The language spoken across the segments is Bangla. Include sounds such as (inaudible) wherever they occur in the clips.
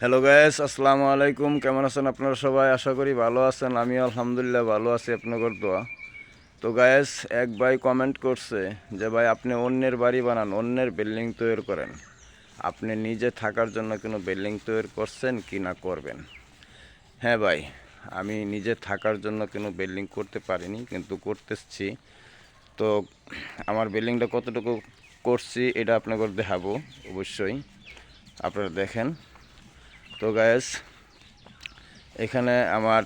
হ্যালো গ্যাস আসসালামু আলাইকুম কেমন আছেন আপনারা সবাই? আশা করি ভালো আছেন। আমি আলহামদুলিল্লাহ ভালো আছি আপনাদের দোয়া। তো গ্যাস এক ভাই কমেন্ট করছে যে, ভাই, আপনি অন্যের বাড়ি বানান, অন্যের বিল্ডিং তৈরি করেন। আপনি নিজে থাকার জন্য কোনো বিল্ডিং তৈরি করছেন কি না করবেন? হ্যাঁ ভাই, আমি নিজে থাকার জন্য কোনো বিল্ডিং করতে পারিনি, কিন্তু করতেছি। তো, আমার বিল্ডিংটা কতটুকু করছি, এটা আপনাকে দেখাবো, অবশ্যই। আপনারা দেখেন। তো গ্যাস এখানে আমার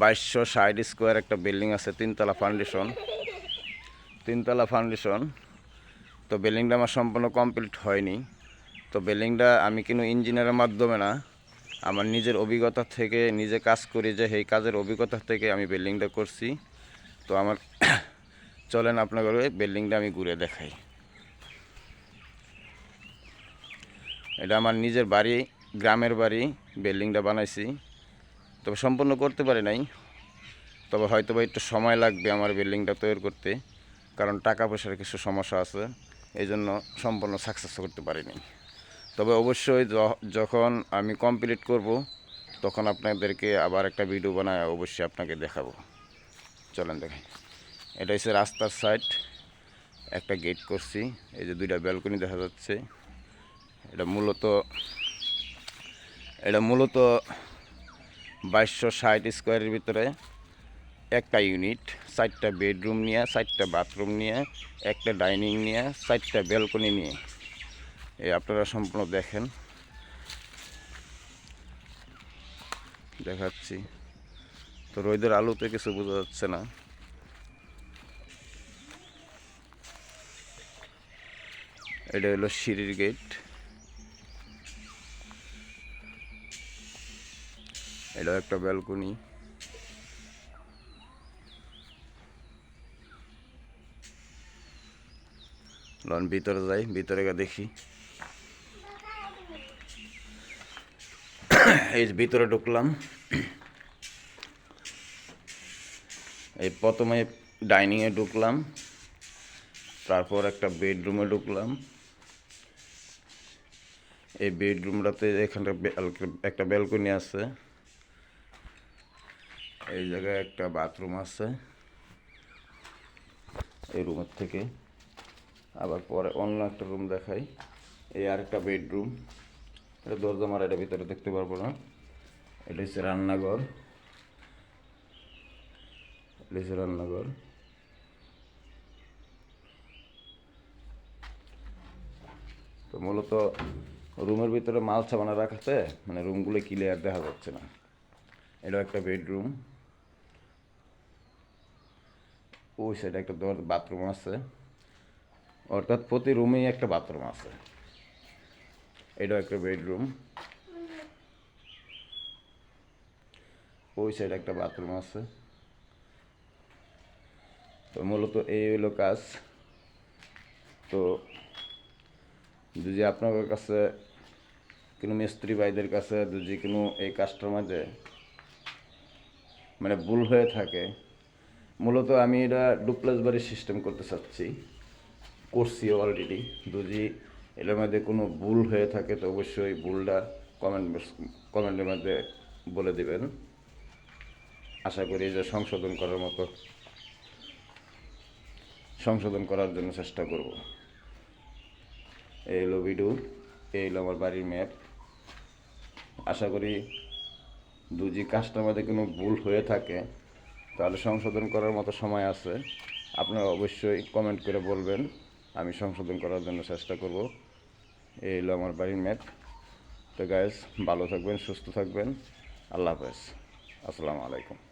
বাইশশো ষাট স্কোয়ার একটা বিল্ডিং আছে, তিনতলা ফাউন্ডেশন তিনতলা ফাউন্ডেশন তো বিল্ডিংটা আমার সম্পূর্ণ কমপ্লিট হয়নি। তো বিল্ডিংটা আমি কিন্তু ইঞ্জিনিয়ারের মাধ্যমে না, আমার নিজের অভিজ্ঞতা থেকে, নিজে কাজ করি যে এই কাজের অভিজ্ঞতা থেকে আমি বিল্ডিংটা করছি। তো আমার (coughs) চলেন আপনাদের বিল্ডিংটা আমি ঘুরে দেখাই। এটা আমার নিজের বাড়ি গ্রামের বাড়ি, বিল্ডিংটা বানাইছি। তবে সম্পূর্ণ করতে পারি নাই। তবে হয়তো বা একটু সময় লাগবে আমার বিল্ডিংটা তৈরি করতে, কারণ টাকা পয়সার কিছু সমস্যা আছে এই জন্য সম্পূর্ণ সাকসেস করতে পারিনি তবে অবশ্যই যখন আমি কমপ্লিট করব, তখন আপনাদেরকে আবার একটা ভিডিও বানায় অবশ্যই আপনাকে দেখাবো। চলেন দেখেন এটা হচ্ছে রাস্তার সাইড একটা গেট করছি, এই যে দুইটা ব্যালকনি দেখা যাচ্ছে। এটা মূলত এটা মূলত বাইশশো ষাট স্কোয়ারের ভিতরে একটা ইউনিট, চারটা বেডরুম নিয়ে, চারটা বাথরুম নিয়ে, একটা ডাইনিং নিয়ে, চারটা ব্যালকনি নিয়ে। এই আপনারা সম্পূর্ণ দেখেন। দেখাচ্ছি। তো রোদের আলোতে কিছু বোঝা যাচ্ছে না। এটা হলো সিঁড়ির গেট। এটাও একটা ব্যালকনি লন, ভিতরে যাই, ভিতরে গিয়ে দেখি। এই ভিতরে ঢুকলাম। এই প্রথমে ডাইনিংয়ে ঢুকলাম। তারপর একটা বেডরুমে ঢুকলাম। এই বেডরুমটাতে এখানে ব্যাল- একটা ব্যালকনি আছে। এই জায়গায় একটা বাথরুম আছে। এই রুমের থেকে। আবার পরে অন্য একটা রুম দেখাই। এই আরেকটা বেডরুম। এটা দরজা মারা, এটা ভিতরে দেখতে পারব না। এটা হচ্ছে রান্নাঘর। এটা হচ্ছে রান্নাঘর। তো মূলত রুমের ভিতরে মাল সাবানা রাখাতে মানে রুমগুলো ক্লিয়ার দেখা যাচ্ছে না। এটা একটা বেডরুম। ওই সাইডে একটা দর বাথরুম আছে। অর্থাৎ প্রতি রুমেই একটা বাথরুম আছে। এটাও একটা বেডরুম। ওই সাইডে একটা বাথরুম আছে। তো মূলত এই হলো কাজ। তো যদি আপনাদের কাছে কোনো মিস্ত্রি ভাইদের কাছে যদি কোনো এই কাজটার মাঝে মানে ভুল হয়ে থাকে মূলত আমি এটা ডুপ্লাস বাড়ির সিস্টেম করতে চাচ্ছি। করছি অলরেডি যদি এটার মধ্যে কোনো ভুল হয়ে থাকে, তো অবশ্যই ভুলটা কমেন্ট কমেন্টের মধ্যে বলে দেবেন। আশা করি যে সংশোধন করার মতো, সংশোধন করার জন্য চেষ্টা করব। এই হলো ভিডিও এই হলো আমার বাড়ির ম্যাপ আশা করি দুজি মধ্যে কোনো ভুল হয়ে থাকে তাহলে সংশোধন করার মতো সময় আছে। আপনারা অবশ্যই কমেন্ট করে বলবেন। আমি সংশোধন করার জন্য চেষ্টা করব। এই হলো আমার বাড়ির ম্যাপ তো গাইজ ভালো থাকবেন, সুস্থ থাকবেন। আল্লাহ হাফেজ। আসসালামু আলাইকুম।